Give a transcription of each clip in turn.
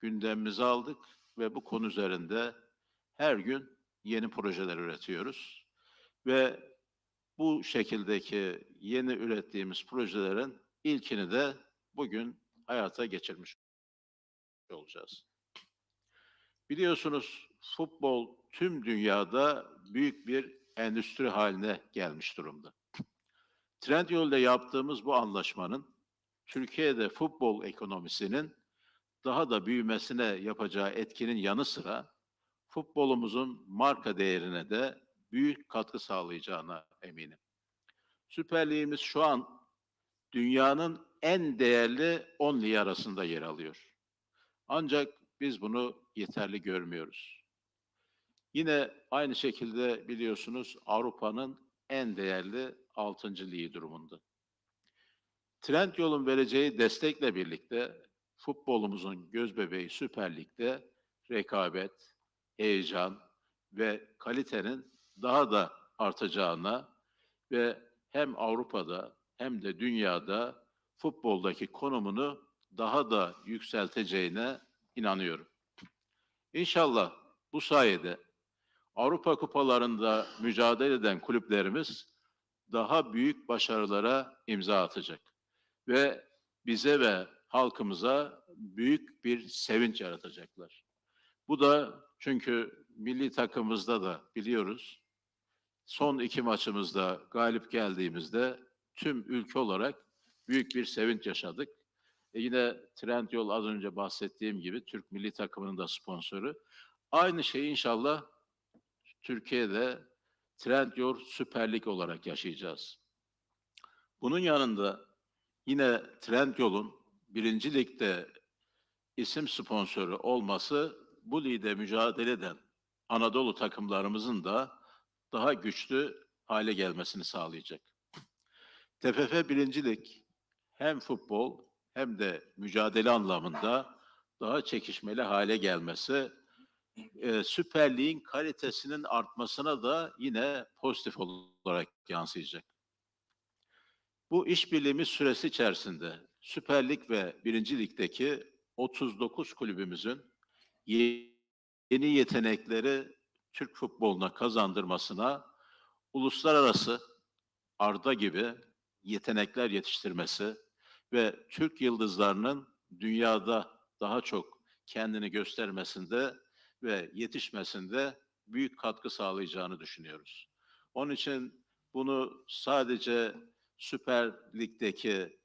gündemimize aldık ve bu konu üzerinde her gün yeni projeler üretiyoruz. Ve bu şekildeki yeni ürettiğimiz projelerin ilkini de bugün hayata geçirmiş olacağız. Biliyorsunuz futbol tüm dünyada büyük bir endüstri haline gelmiş durumda. Trendyol'da yaptığımız bu anlaşmanın Türkiye'de futbol ekonomisinin daha da büyümesine yapacağı etkinin yanı sıra futbolumuzun marka değerine de büyük katkı sağlayacağına eminim. Süper Ligimiz şu an dünyanın en değerli 10 ligi arasında yer alıyor. Ancak biz bunu yeterli görmüyoruz. Yine aynı şekilde biliyorsunuz Avrupa'nın en değerli 6. ligi durumunda. Trendyol'un vereceği destekle birlikte futbolumuzun gözbebeği Süper Lig'de rekabet, heyecan ve kalitenin daha da artacağına ve hem Avrupa'da hem de dünyada futboldaki konumunu daha da yükselteceğine inanıyorum. İnşallah bu sayede Avrupa kupalarında mücadele eden kulüplerimiz daha büyük başarılara imza atacak ve bize ve halkımıza büyük bir sevinç yaratacaklar. Bu da çünkü milli takımımızda da biliyoruz son iki maçımızda galip geldiğimizde tüm ülke olarak büyük bir sevinç yaşadık. E yine Trendyol az önce bahsettiğim gibi Türk milli takımının da sponsoru. Aynı şeyi inşallah Türkiye'de Trendyol Süper Lig olarak yaşayacağız. Bunun yanında yine Trendyol'un birinci ligde isim sponsoru olması bu ligde mücadele eden Anadolu takımlarımızın da daha güçlü hale gelmesini sağlayacak. TFF birinci lig hem futbol hem de mücadele anlamında daha çekişmeli hale gelmesi e, Süper Lig'in kalitesinin artmasına da yine pozitif olarak yansıyacak. Bu işbirliğimiz süresi içerisinde Süper Lig ve Birinci Lig'deki 39 kulübümüzün yeni yetenekleri Türk futboluna kazandırmasına uluslararası Arda gibi yetenekler yetiştirmesi ve Türk yıldızlarının dünyada daha çok kendini göstermesinde ve yetişmesinde büyük katkı sağlayacağını düşünüyoruz. Onun için bunu sadece Süper Lig'deki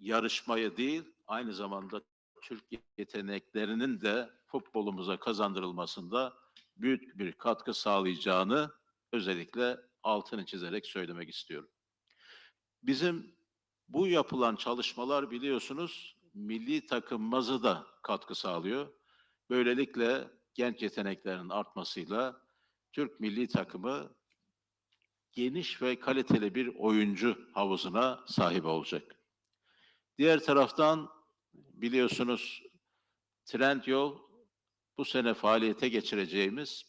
yarışmayı değil, aynı zamanda Türk yeteneklerinin de futbolumuza kazandırılmasında büyük bir katkı sağlayacağını özellikle altını çizerek söylemek istiyorum. Bizim bu yapılan çalışmalar biliyorsunuz milli takımımızı da katkı sağlıyor. Böylelikle genç yeteneklerin artmasıyla Türk milli takımı geniş ve kaliteli bir oyuncu havuzuna sahip olacak. Diğer taraftan biliyorsunuz Trendyol bu sene faaliyete geçireceğimiz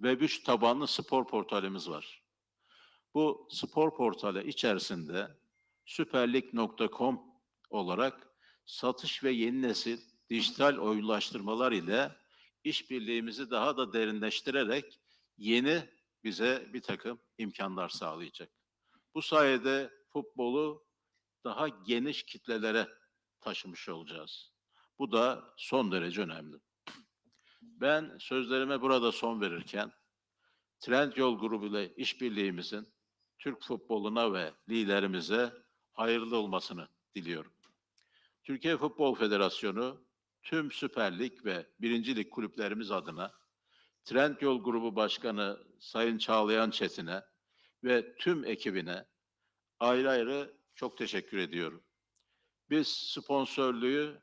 Web3 tabanlı spor portalimiz var. Bu spor portalı içerisinde süperlig.com olarak satış ve yeni nesil dijital oyunlaştırmalar ile işbirliğimizi daha da derinleştirerek yeni bize bir takım imkanlar sağlayacak. Bu sayede futbolu daha geniş kitlelere taşımış olacağız. Bu da son derece önemli. Ben sözlerime burada son verirken Trendyol grubu ile işbirliğimizin Türk futboluna ve liderimize hayırlı olmasını diliyorum. Türkiye Futbol Federasyonu tüm Süper Lig ve Birinci Lig kulüplerimiz adına Trendyol Grubu Başkanı Sayın Çağlayan Çetin'e ve tüm ekibine ayrı ayrı çok teşekkür ediyorum. Biz sponsorluğu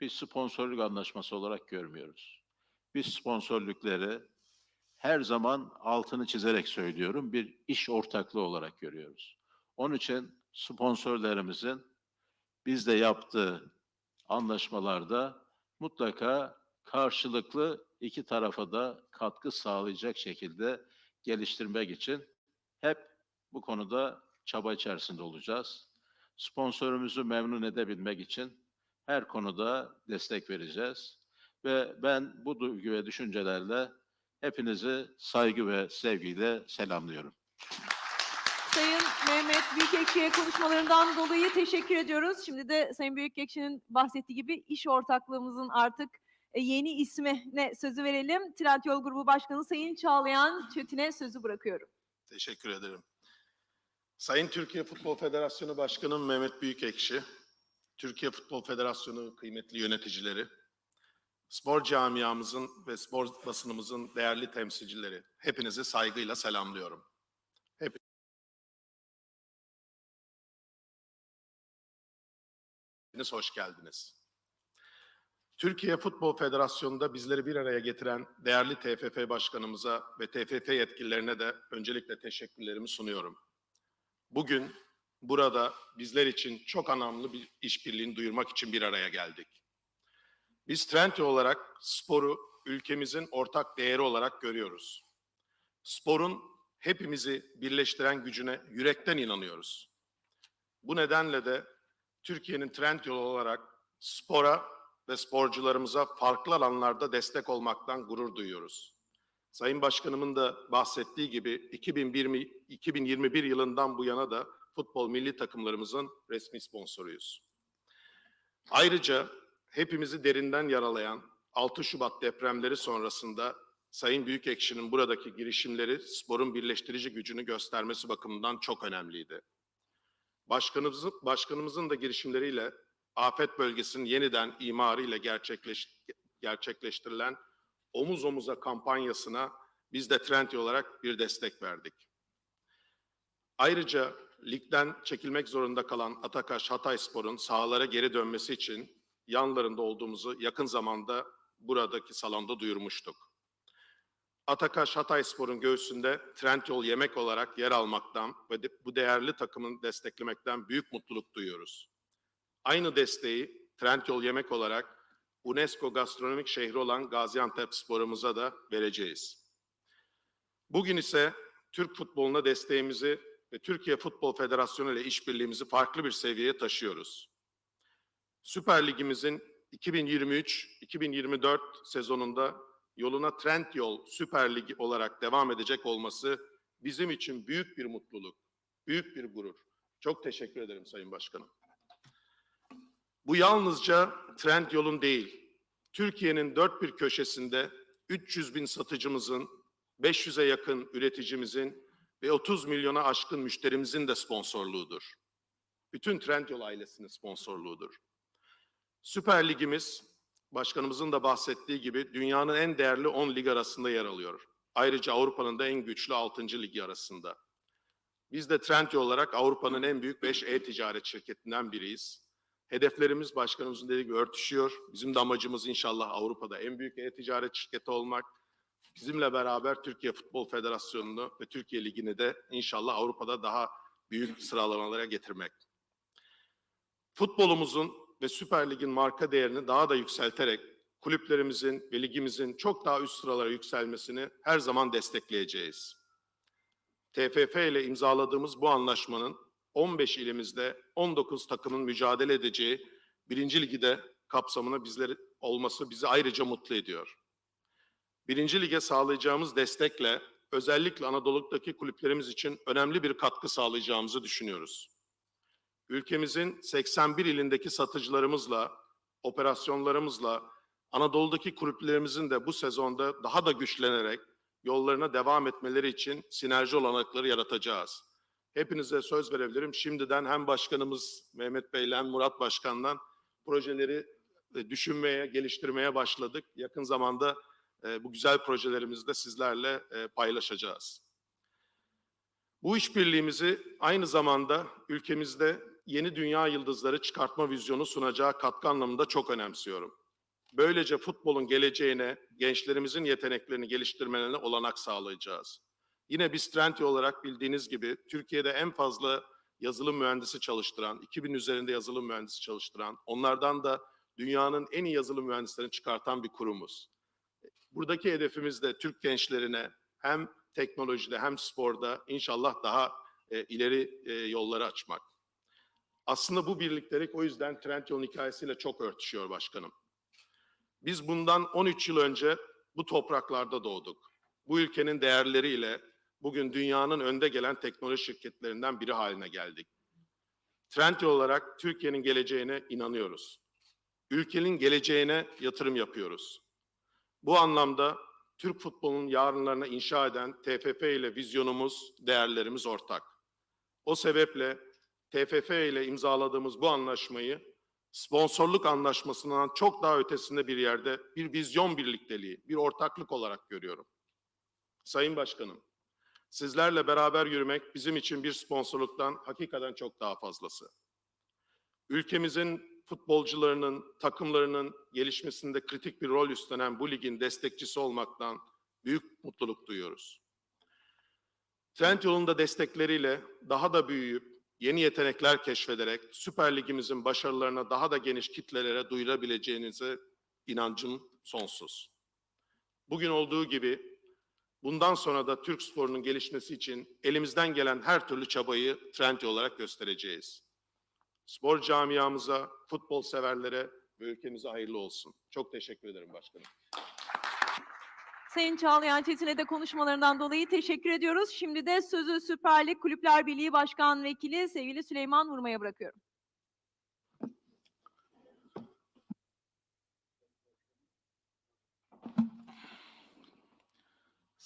bir sponsorluk anlaşması olarak görmüyoruz. Biz sponsorlukları her zaman altını çizerek söylüyorum bir iş ortaklığı olarak görüyoruz. Onun için sponsorlarımızın bizde yaptığı anlaşmalarda mutlaka karşılıklı iki tarafa da katkı sağlayacak şekilde geliştirmek için hep bu konuda çaba içerisinde olacağız. Sponsorumuzu memnun edebilmek için her konuda destek vereceğiz. Ve ben bu duygu ve düşüncelerle hepinizi saygı ve sevgiyle selamlıyorum. Sayın Mehmet Büyükekşi'ye konuşmalarından dolayı teşekkür ediyoruz. Şimdi de Sayın Büyükekşi'nin bahsettiği gibi iş ortaklığımızın artık e, yeni ismine sözü verelim. Trendyol Grubu Başkanı Sayın Çağlayan Çetin'e sözü bırakıyorum. Teşekkür ederim. Sayın Türkiye Futbol Federasyonu Başkanım Mehmet Büyükekşi, Türkiye Futbol Federasyonu kıymetli yöneticileri, spor camiamızın ve spor basınımızın değerli temsilcileri, hepinizi saygıyla selamlıyorum. Hepiniz hoş geldiniz. Türkiye Futbol Federasyonu'nda bizleri bir araya getiren değerli TFF Başkanımıza ve TFF yetkililerine de öncelikle teşekkürlerimi sunuyorum. Bugün burada bizler için çok anlamlı bir işbirliğini duyurmak için bir araya geldik. Biz Trendyol olarak sporu ülkemizin ortak değeri olarak görüyoruz. Sporun hepimizi birleştiren gücüne yürekten inanıyoruz. Bu nedenle de Türkiye'nin Trendyol olarak spora ve sporcularımıza farklı alanlarda destek olmaktan gurur duyuyoruz. Sayın Başkanımın da bahsettiği gibi 2020, 2021 yılından bu yana da futbol milli takımlarımızın resmi sponsoruyuz. Ayrıca hepimizi derinden yaralayan 6 Şubat depremleri sonrasında Sayın Büyükekşi'nin buradaki girişimleri sporun birleştirici gücünü göstermesi bakımından çok önemliydi. Başkanımızın, başkanımızın da girişimleriyle afet bölgesinin yeniden imarı ile gerçekleş, gerçekleştirilen omuz omuza kampanyasına biz de Trendyol olarak bir destek verdik. Ayrıca ligden çekilmek zorunda kalan Atakaş Hatayspor'un sahalara geri dönmesi için yanlarında olduğumuzu yakın zamanda buradaki salonda duyurmuştuk. Atakaş Hatayspor'un göğsünde Trendyol yemek olarak yer almaktan ve de- bu değerli takımın desteklemekten büyük mutluluk duyuyoruz. Aynı desteği Trendyol yemek olarak UNESCO gastronomik şehri olan Gaziantep sporumuza da vereceğiz. Bugün ise Türk futboluna desteğimizi ve Türkiye Futbol Federasyonu ile işbirliğimizi farklı bir seviyeye taşıyoruz. Süper Ligimizin 2023-2024 sezonunda yoluna Trendyol Süper Ligi olarak devam edecek olması bizim için büyük bir mutluluk, büyük bir gurur. Çok teşekkür ederim Sayın Başkanım. Bu yalnızca Trendyol'un değil, Türkiye'nin dört bir köşesinde 300 bin satıcımızın, 500'e yakın üreticimizin ve 30 milyona aşkın müşterimizin de sponsorluğudur. Bütün Trendyol ailesinin sponsorluğudur. Süper Ligimiz, başkanımızın da bahsettiği gibi dünyanın en değerli 10 lig arasında yer alıyor. Ayrıca Avrupa'nın da en güçlü 6. ligi arasında. Biz de Trendyol olarak Avrupa'nın en büyük 5 e-ticaret şirketinden biriyiz. Hedeflerimiz başkanımızın dediği gibi örtüşüyor. Bizim de amacımız inşallah Avrupa'da en büyük e-ticaret şirketi olmak. Bizimle beraber Türkiye Futbol Federasyonu'nu ve Türkiye Ligi'ni de inşallah Avrupa'da daha büyük sıralamalara getirmek. Futbolumuzun ve Süper Lig'in marka değerini daha da yükselterek kulüplerimizin ve ligimizin çok daha üst sıralara yükselmesini her zaman destekleyeceğiz. TFF ile imzaladığımız bu anlaşmanın 15 ilimizde 19 takımın mücadele edeceği birinci ligi de kapsamına bizleri olması bizi ayrıca mutlu ediyor. Birinci lige sağlayacağımız destekle özellikle Anadolu'daki kulüplerimiz için önemli bir katkı sağlayacağımızı düşünüyoruz. Ülkemizin 81 ilindeki satıcılarımızla, operasyonlarımızla Anadolu'daki kulüplerimizin de bu sezonda daha da güçlenerek yollarına devam etmeleri için sinerji olanakları yaratacağız. Hepinize söz verebilirim. Şimdiden hem başkanımız Mehmet Bey'le hem Murat Başkan'dan projeleri e, düşünmeye, geliştirmeye başladık. Yakın zamanda e, bu güzel projelerimizi de sizlerle e, paylaşacağız. Bu işbirliğimizi aynı zamanda ülkemizde yeni dünya yıldızları çıkartma vizyonu sunacağı katkı anlamında çok önemsiyorum. Böylece futbolun geleceğine, gençlerimizin yeteneklerini geliştirmelerine olanak sağlayacağız. Yine biz Trendyol olarak bildiğiniz gibi Türkiye'de en fazla yazılım mühendisi çalıştıran, 2000 üzerinde yazılım mühendisi çalıştıran, onlardan da dünyanın en iyi yazılım mühendislerini çıkartan bir kurumuz. Buradaki hedefimiz de Türk gençlerine hem teknolojide hem sporda inşallah daha e, ileri e, yolları açmak. Aslında bu birliktelik o yüzden Trendyol'un hikayesiyle çok örtüşüyor başkanım. Biz bundan 13 yıl önce bu topraklarda doğduk. Bu ülkenin değerleriyle bugün dünyanın önde gelen teknoloji şirketlerinden biri haline geldik. Trendyol olarak Türkiye'nin geleceğine inanıyoruz. Ülkenin geleceğine yatırım yapıyoruz. Bu anlamda Türk futbolunun yarınlarına inşa eden TFF ile vizyonumuz, değerlerimiz ortak. O sebeple TFF ile imzaladığımız bu anlaşmayı sponsorluk anlaşmasından çok daha ötesinde bir yerde bir vizyon birlikteliği, bir ortaklık olarak görüyorum. Sayın Başkanım, sizlerle beraber yürümek bizim için bir sponsorluktan hakikaten çok daha fazlası. Ülkemizin futbolcularının, takımlarının gelişmesinde kritik bir rol üstlenen bu ligin destekçisi olmaktan büyük mutluluk duyuyoruz. Trendyol'un da destekleriyle daha da büyüyüp yeni yetenekler keşfederek Süper Ligimizin başarılarına daha da geniş kitlelere duyurabileceğinize inancım sonsuz. Bugün olduğu gibi bundan sonra da Türk sporunun gelişmesi için elimizden gelen her türlü çabayı Trendyol olarak göstereceğiz. Spor camiamıza, futbol severlere ve ülkemize hayırlı olsun. Çok teşekkür ederim başkanım. Sayın Çağlayan Çetin'e de konuşmalarından dolayı teşekkür ediyoruz. Şimdi de sözü Süper Lig Kulüpler Birliği Başkan Vekili sevgili Süleyman Vurma'ya bırakıyorum.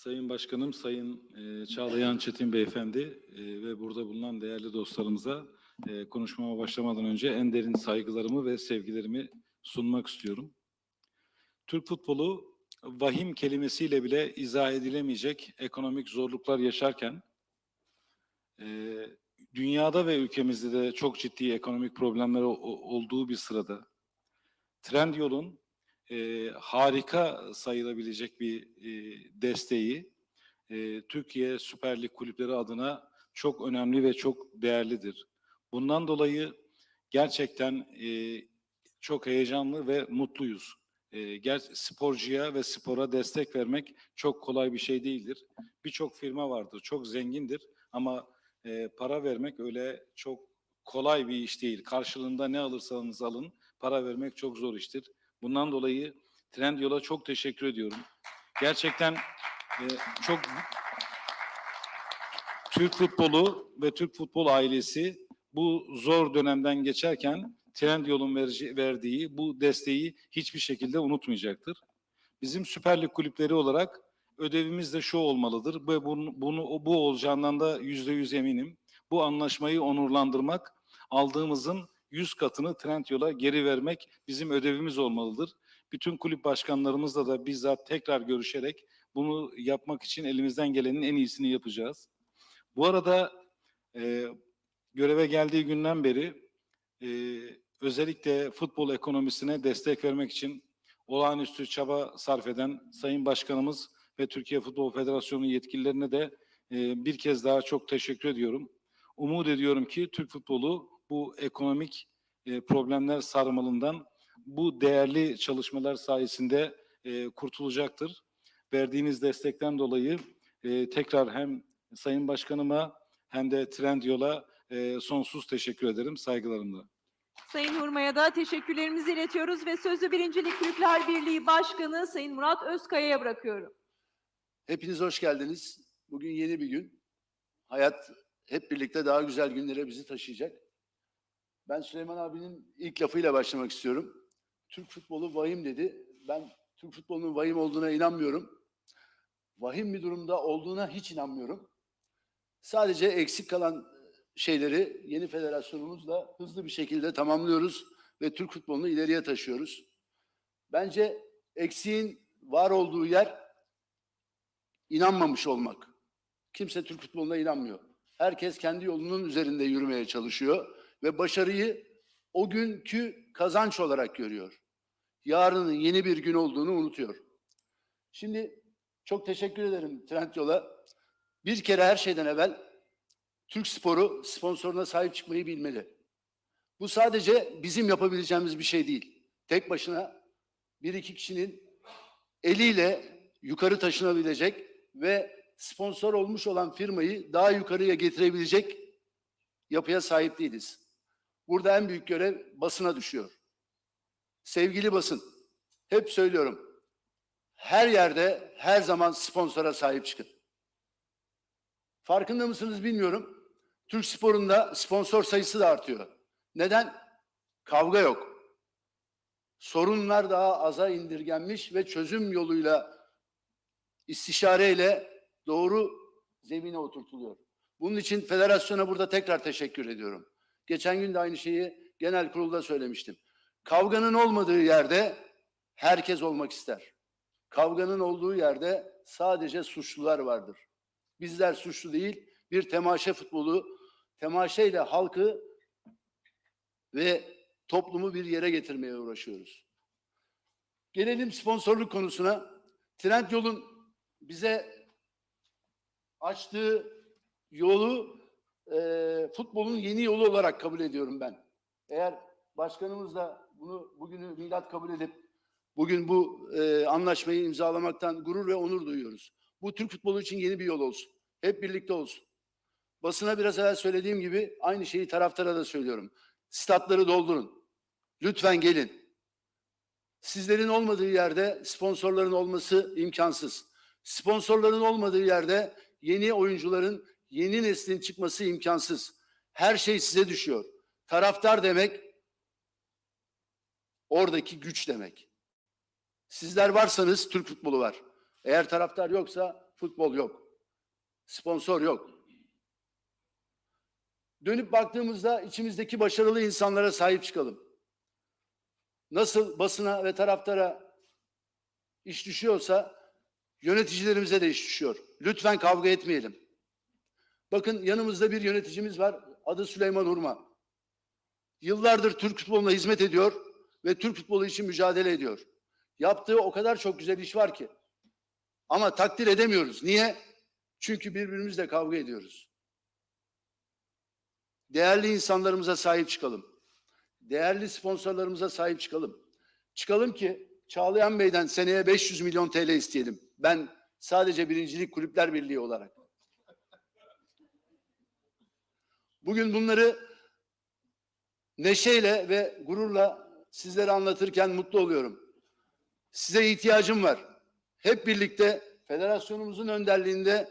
Sayın Başkanım, Sayın e, Çağlayan Çetin Beyefendi e, ve burada bulunan değerli dostlarımıza e, konuşmama başlamadan önce en derin saygılarımı ve sevgilerimi sunmak istiyorum. Türk futbolu vahim kelimesiyle bile izah edilemeyecek ekonomik zorluklar yaşarken e, dünyada ve ülkemizde de çok ciddi ekonomik problemler olduğu bir sırada Trendyol'un e, harika sayılabilecek bir e, desteği e, Türkiye Süper Lig kulüpleri adına çok önemli ve çok değerlidir. Bundan dolayı gerçekten e, çok heyecanlı ve mutluyuz. E, sporcuya ve spora destek vermek çok kolay bir şey değildir. Birçok firma vardır, çok zengindir ama e, para vermek öyle çok kolay bir iş değil. Karşılığında ne alırsanız alın, para vermek çok zor iştir. Bundan dolayı Trendyol'a çok teşekkür ediyorum. Gerçekten e, çok Türk futbolu ve Türk futbol ailesi bu zor dönemden geçerken Trendyol'un verdiği bu desteği hiçbir şekilde unutmayacaktır. Bizim Süper Lig kulüpleri olarak ödevimiz de şu olmalıdır ve bunu, bunu bu olacağından da yüzde yüz eminim. Bu anlaşmayı onurlandırmak, aldığımızın yüz katını Trendyol'a geri vermek bizim ödevimiz olmalıdır. Bütün kulüp başkanlarımızla da bizzat tekrar görüşerek bunu yapmak için elimizden gelenin en iyisini yapacağız. Bu arada e, göreve geldiği günden beri e, özellikle futbol ekonomisine destek vermek için olağanüstü çaba sarf eden Sayın Başkanımız ve Türkiye Futbol Federasyonu yetkililerine de e, bir kez daha çok teşekkür ediyorum. Umut ediyorum ki Türk futbolu bu ekonomik e, problemler sarmalından bu değerli çalışmalar sayesinde e, kurtulacaktır. Verdiğiniz destekten dolayı e, tekrar hem Sayın Başkanıma hem de Trendyol'a e, sonsuz teşekkür ederim saygılarımla. Sayın Hurma'ya da teşekkürlerimizi iletiyoruz ve sözü Birincilik Kulüpler Birliği Başkanı Sayın Murat Özkaya'ya bırakıyorum. Hepiniz hoş geldiniz. Bugün yeni bir gün. Hayat hep birlikte daha güzel günlere bizi taşıyacak. Ben Süleyman abinin ilk lafıyla başlamak istiyorum. Türk futbolu vahim dedi. Ben Türk futbolunun vahim olduğuna inanmıyorum. Vahim bir durumda olduğuna hiç inanmıyorum. Sadece eksik kalan şeyleri yeni federasyonumuzla hızlı bir şekilde tamamlıyoruz ve Türk futbolunu ileriye taşıyoruz. Bence eksiğin var olduğu yer inanmamış olmak. Kimse Türk futboluna inanmıyor. Herkes kendi yolunun üzerinde yürümeye çalışıyor ve başarıyı o günkü kazanç olarak görüyor. Yarının yeni bir gün olduğunu unutuyor. Şimdi çok teşekkür ederim Trendyol'a. Bir kere her şeyden evvel Türk sporu sponsoruna sahip çıkmayı bilmeli. Bu sadece bizim yapabileceğimiz bir şey değil. Tek başına bir iki kişinin eliyle yukarı taşınabilecek ve sponsor olmuş olan firmayı daha yukarıya getirebilecek yapıya sahip değiliz. Burada en büyük görev basına düşüyor. Sevgili basın, Hep söylüyorum. Her yerde her zaman sponsora sahip çıkın. Farkında mısınız bilmiyorum. Türk sporunda sponsor sayısı da artıyor. Neden? Kavga yok. Sorunlar daha aza indirgenmiş ve çözüm yoluyla istişareyle doğru zemine oturtuluyor. Bunun için federasyona burada tekrar teşekkür ediyorum. Geçen gün de aynı şeyi genel kurulda söylemiştim. Kavganın olmadığı yerde herkes olmak ister. Kavganın olduğu yerde sadece suçlular vardır. Bizler suçlu değil, bir temaşa futbolu, temaşa ile halkı ve toplumu bir yere getirmeye uğraşıyoruz. Gelelim sponsorluk konusuna. Trendyol'un bize açtığı yolu e, futbolun yeni yolu olarak kabul ediyorum ben. Eğer başkanımız da bunu bugünü milat kabul edip bugün bu e, anlaşmayı imzalamaktan gurur ve onur duyuyoruz. Bu Türk futbolu için yeni bir yol olsun. Hep birlikte olsun. Basına biraz evvel söylediğim gibi aynı şeyi taraftara da söylüyorum. Statları doldurun. Lütfen gelin. Sizlerin olmadığı yerde sponsorların olması imkansız. Sponsorların olmadığı yerde yeni oyuncuların, yeni neslin çıkması imkansız. Her şey size düşüyor. Taraftar demek oradaki güç demek. Sizler varsanız Türk futbolu var. Eğer taraftar yoksa futbol yok. Sponsor yok. Dönüp baktığımızda içimizdeki başarılı insanlara sahip çıkalım. Nasıl basına ve taraftara iş düşüyorsa yöneticilerimize de iş düşüyor. Lütfen kavga etmeyelim. Bakın yanımızda bir yöneticimiz var. Adı Süleyman Urma. Yıllardır Türk futboluna hizmet ediyor ve Türk futbolu için mücadele ediyor. Yaptığı o kadar çok güzel iş var ki. Ama takdir edemiyoruz. Niye? Çünkü birbirimizle kavga ediyoruz. Değerli insanlarımıza sahip çıkalım. Değerli sponsorlarımıza sahip çıkalım. Çıkalım ki Çağlayan Bey'den seneye 500 milyon TL isteyelim. Ben sadece Birincilik Kulüpler Birliği olarak. Bugün bunları neşeyle ve gururla sizlere anlatırken mutlu oluyorum. Size ihtiyacım var. Hep birlikte federasyonumuzun önderliğinde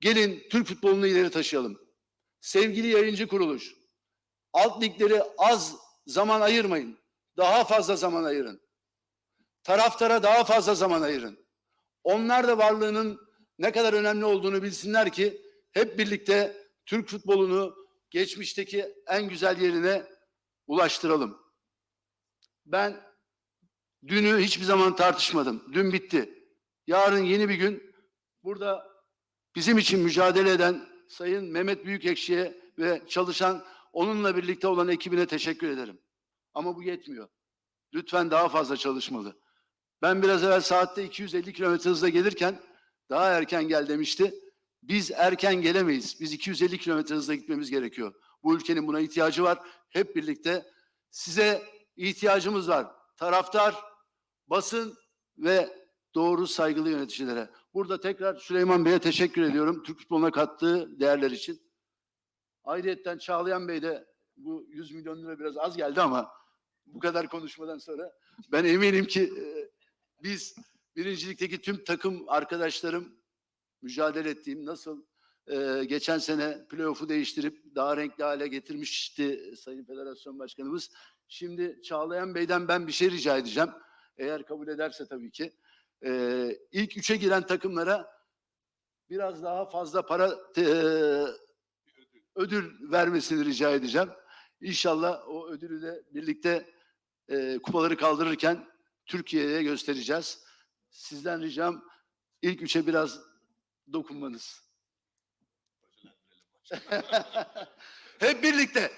gelin Türk futbolunu ileri taşıyalım. Sevgili yayıncı kuruluş, alt ligleri az zaman ayırmayın. Daha fazla zaman ayırın. Taraftara daha fazla zaman ayırın. Onlar da varlığının ne kadar önemli olduğunu bilsinler ki hep birlikte Türk futbolunu geçmişteki en güzel yerine ulaştıralım. Ben dünü hiçbir zaman tartışmadım. Dün bitti. Yarın yeni bir gün. Burada bizim için mücadele eden Sayın Mehmet Büyükekşi'ye ve çalışan onunla birlikte olan ekibine teşekkür ederim. Ama bu yetmiyor. Lütfen daha fazla çalışmalı. Ben biraz evvel saatte 250 kilometre hızla gelirken daha erken gel demişti. Biz erken gelemeyiz. Biz 250 kilometre hızla gitmemiz gerekiyor. Bu ülkenin buna ihtiyacı var. Hep birlikte size ihtiyacımız var. Taraftar, basın ve doğru saygılı yöneticilere. Burada tekrar Süleyman Bey'e teşekkür ediyorum. Türk futboluna kattığı değerler için. Ayrıyeten Çağlayan Bey de bu 100 milyon lira biraz az geldi ama bu kadar konuşmadan sonra ben eminim ki e, biz birincilikteki tüm takım arkadaşlarım mücadele ettiğim nasıl e, geçen sene playoff'u değiştirip daha renkli hale getirmişti Sayın Federasyon Başkanımız. Şimdi Çağlayan Bey'den ben bir şey rica edeceğim. Eğer kabul ederse tabii ki. E, ilk üçe giren takımlara biraz daha fazla para e, ödül vermesini rica edeceğim. İnşallah o ödülü de birlikte e, kupaları kaldırırken Türkiye'ye göstereceğiz. Sizden ricam ilk üçe biraz dokunmanız. Hep birlikte.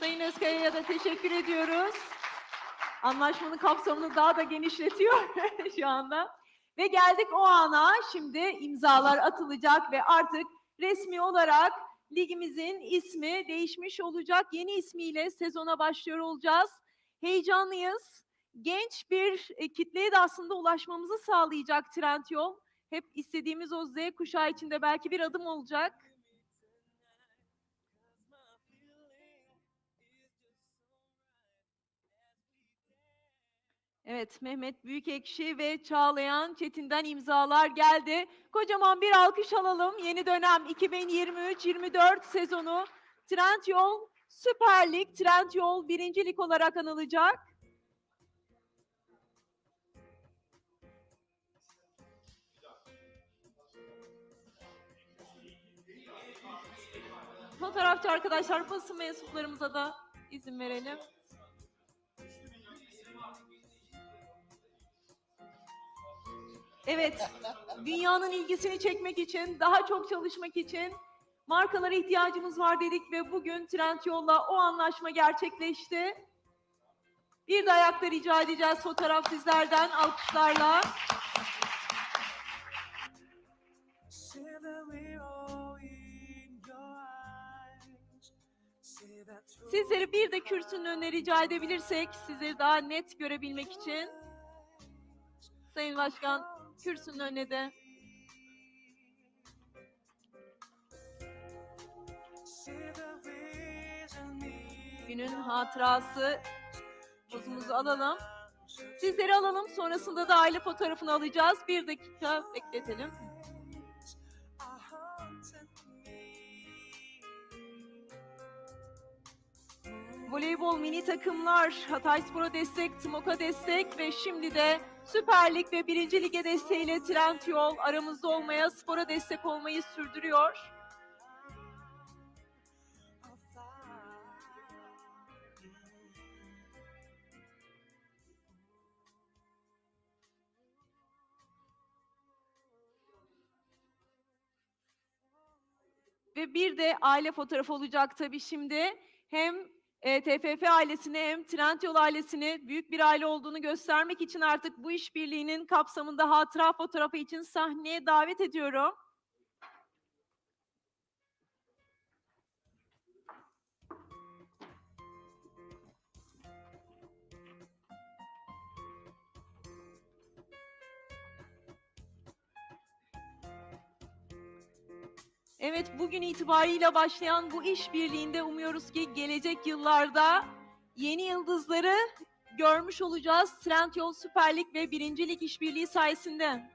Sayın Özkaya'ya da teşekkür ediyoruz. Anlaşmanın kapsamını daha da genişletiyor şu anda. Ve geldik o ana. Şimdi imzalar atılacak ve artık resmi olarak ligimizin ismi değişmiş olacak. Yeni ismiyle sezona başlıyor olacağız. Heyecanlıyız. Genç bir e, kitleye de aslında ulaşmamızı sağlayacak Trendyol. Hep istediğimiz o Z kuşağı içinde belki bir adım olacak. Evet, Mehmet Büyükekşi ve Çağlayan Çetin'den imzalar geldi. Kocaman bir alkış alalım. Yeni dönem 2023-24 sezonu Trendyol Süper Lig, Trendyol 1. Lig olarak anılacak. Fotoğrafçı arkadaşlar, basın mensuplarımıza da izin verelim. Evet, dünyanın ilgisini çekmek için, daha çok çalışmak için markalara ihtiyacımız var dedik ve bugün Trendyol'la o anlaşma gerçekleşti. Bir de ayakta rica edeceğiz fotoğraf sizlerden alkışlarla. Sizleri bir de kürsünün önüne rica edebilirsek sizleri daha net görebilmek için. Sayın Başkan kürsünün önüne de günün hatırası pozumuzu alalım. Sizleri alalım sonrasında da aile fotoğrafını alacağız. Bir dakika bekletelim. Voleybol mini takımlar, Hatayspor'a destek, TMOK'a destek ve şimdi de Süper Lig ve 1. Lig'e desteğiyle Trendyol aramızda olmaya, spora destek olmayı sürdürüyor. Ve bir de aile fotoğrafı olacak tabii şimdi. Hem e, TFF ailesini hem Trendyol ailesini büyük bir aile olduğunu göstermek için artık bu işbirliğinin kapsamında hatıra fotoğrafı için sahneye davet ediyorum. Evet, bugün itibariyle başlayan bu işbirliğinde umuyoruz ki gelecek yıllarda yeni yıldızları görmüş olacağız Trendyol Süper Lig ve 1. Lig işbirliği sayesinde.